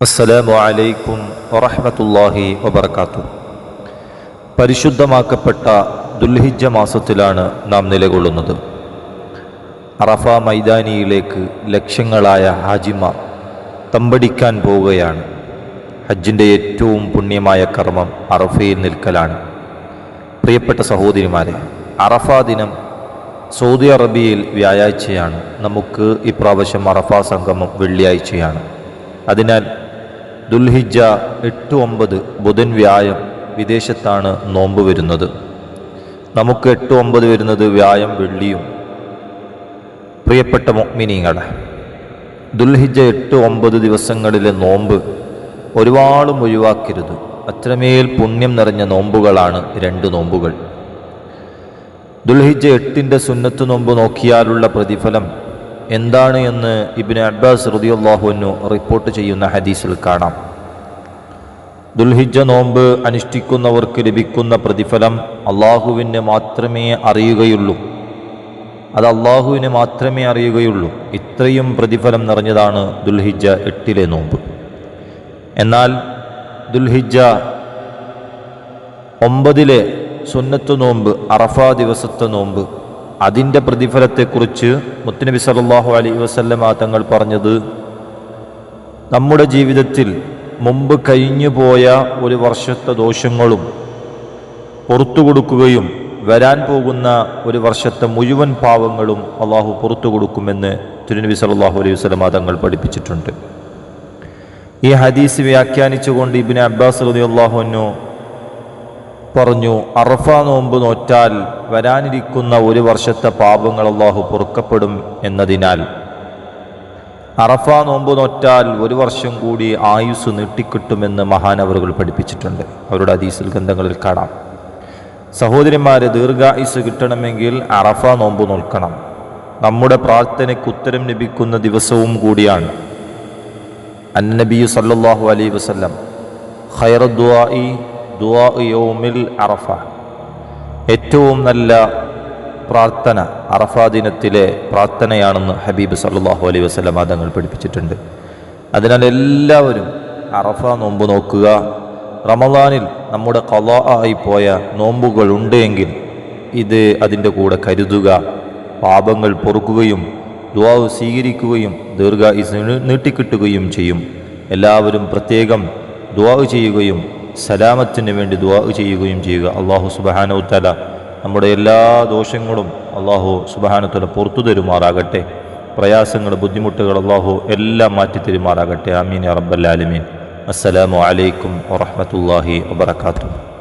അസ്സലാമു അലൈക്കും വറഹ്മത്തുള്ളാഹി വബർക്കാത്തു പരിശുദ്ധമാക്കപ്പെട്ട ദുൽഹിജ്ജ മാസത്തിലാണ് നാം നിലകൊള്ളുന്നത്. അറഫ മൈതാനിയിലേക്ക് ലക്ഷങ്ങളായ ഹാജിമാർ തമ്പടിക്കാൻ പോവുകയാണ്. ഹജ്ജിന്റെ ഏറ്റവും പുണ്യമായ കർമ്മം അറഫയിൽ നിൽക്കലാണ്. പ്രിയപ്പെട്ട സഹോദരിമാരെ അറഫ ദിനം സൗദി അറേബ്യയിൽ വ്യാഴാഴ്ചയാണ്. നമുക്ക് ഇപ്രാവശ്യം അറഫ സംഗമം വെള്ളിയാഴ്ചയാണ്. അതിനാൽ ദുൽഹിജ എട്ട് ഒമ്പത് ബുധൻ വ്യായം വിദേശത്താണ് നോമ്പ് വരുന്നത്. നമുക്ക് എട്ട് ഒമ്പത് വരുന്നത് വ്യായം വെള്ളിയും. പ്രിയപ്പെട്ട മൊമിനിങ്ങളെ ദുൽഹിജ എട്ട് ഒമ്പത് ദിവസങ്ങളിലെ നോമ്പ് ഒരുപാടും ഒഴിവാക്കരുത്. അത്രമേൽ പുണ്യം നിറഞ്ഞ നോമ്പുകളാണ് രണ്ട് നോമ്പുകൾ. ദുൽഹിജ എട്ടിന്റെ സുന്നത്ത് നോമ്പ് നോക്കിയാലുള്ള പ്രതിഫലം എന്താണ് എന്ന് ഇബിന് അബ്ബാസ് റുദിയുള്ളാഹുവിനു റിപ്പോർട്ട് ചെയ്യുന്ന ഹദീസിൽ കാണാം. ദുൽഹിജ നോമ്പ് അനുഷ്ഠിക്കുന്നവർക്ക് ലഭിക്കുന്ന പ്രതിഫലം അള്ളാഹുവിന് മാത്രമേ അറിയുകയുള്ളൂ. അത് അള്ളാഹുവിന് മാത്രമേ അറിയുകയുള്ളൂ. ഇത്രയും പ്രതിഫലം നിറഞ്ഞതാണ് ദുൽഹിജ എട്ടിലെ നോമ്പ്. എന്നാൽ ദുൽഹിജ ഒമ്പതിലെ സുന്നത്ത് നോമ്പ് അറഫ ദിവസത്തെ നോമ്പ് അതിന്റെ പ്രതിഫലത്തെക്കുറിച്ച് മുത്തുനബി സല്ലല്ലാഹു അലൈഹി വസല്ലമ തങ്ങൾ പറഞ്ഞത് നമ്മുടെ ജീവിതത്തിൽ മുമ്പ് കഴിഞ്ഞു പോയ ഒരു വർഷത്തെ ദോഷങ്ങളും പുറത്തു കൊടുക്കുകയും വരാൻ പോകുന്ന ഒരു വർഷത്തെ മുഴുവൻ പാവങ്ങളും അള്ളാഹു പുറത്തു കൊടുക്കുമെന്ന് തിരുനബി സല്ലല്ലാഹു അലൈഹി വസല്ലമ തങ്ങൾ പഠിപ്പിച്ചിട്ടുണ്ട്. ഈ ഹദീസ് വ്യാഖ്യാനിച്ചുകൊണ്ട് ഇബിന് അബ്ബാസ് റളിയല്ലാഹു പറഞ്ഞു അറഫ നോമ്പ് നോറ്റാൽ വരാനിരിക്കുന്ന ഒരു വർഷത്തെ പാപങ്ങൾ അള്ളാഹു പൊറുക്കപ്പെടും എന്നതിനാൽ. അറഫ നോമ്പ് നോറ്റാൽ ഒരു വർഷം കൂടി ആയുസ് നീട്ടിക്കിട്ടുമെന്ന് മഹാനവറുകൾ പഠിപ്പിച്ചിട്ടുണ്ട്. അവരുടെ അതീസിൽ ഗ്രന്ഥങ്ങളിൽ കാണാം. സഹോദരിമാരെ ദീർഘായുസ് കിട്ടണമെങ്കിൽ അറഫ നോമ്പ് നോക്കണം നമ്മുടെ പ്രാർത്ഥനയ്ക്ക് ഉത്തരം ലഭിക്കുന്ന ദിവസവും കൂടിയാണ്. അന്നബിയു സല്ലാഹു അലൈ വസ്ലം ഖൈറദ്വാഇ അറഫ. ഏറ്റവും നല്ല പ്രാർത്ഥന അറഫ ദിനത്തിലെ പ്രാർത്ഥനയാണെന്ന് ഹബീബ് സല്ലാഹു അലൈ വസല്ലം തങ്ങൾ പഠിപ്പിച്ചിട്ടുണ്ട്. അതിനാൽ എല്ലാവരും അറഫ നോമ്പ് നോക്കുക. റമദാനിൽ നമ്മുടെ കല ആയിപ്പോയ പോയ നോമ്പുകൾ ഉണ്ടെങ്കിൽ ഇത് അതിന്റെ കൂടെ കരുതുക. പാപങ്ങൾ പൊറുക്കുകയും ദുവാവ് സ്വീകരിക്കുകയും ദീർഘ നീട്ടിക്കിട്ടുകയും ചെയ്യും. എല്ലാവരും പ്രത്യേകം ദുവാവ് ചെയ്യുകയും സലാമത്തിന് വേണ്ടി ദുവാ ചെയ്യുകയും ചെയ്യുക. അള്ളാഹു സുബാനവുത്തല നമ്മുടെ എല്ലാ ദോഷങ്ങളും അള്ളാഹു സുബാനത്തുല പുറത്തു തരുമാറാകട്ടെ. പ്രയാസങ്ങൾ ബുദ്ധിമുട്ടുകൾ അള്ളാഹു എല്ലാം മാറ്റി തരുമാറാകട്ടെ. അമീൻ റബ്ബല്ലാലമീൻ അസ്സലാമു അലൈക്കും വറഹമത്തല്ലാഹി വബർക്കാത്തു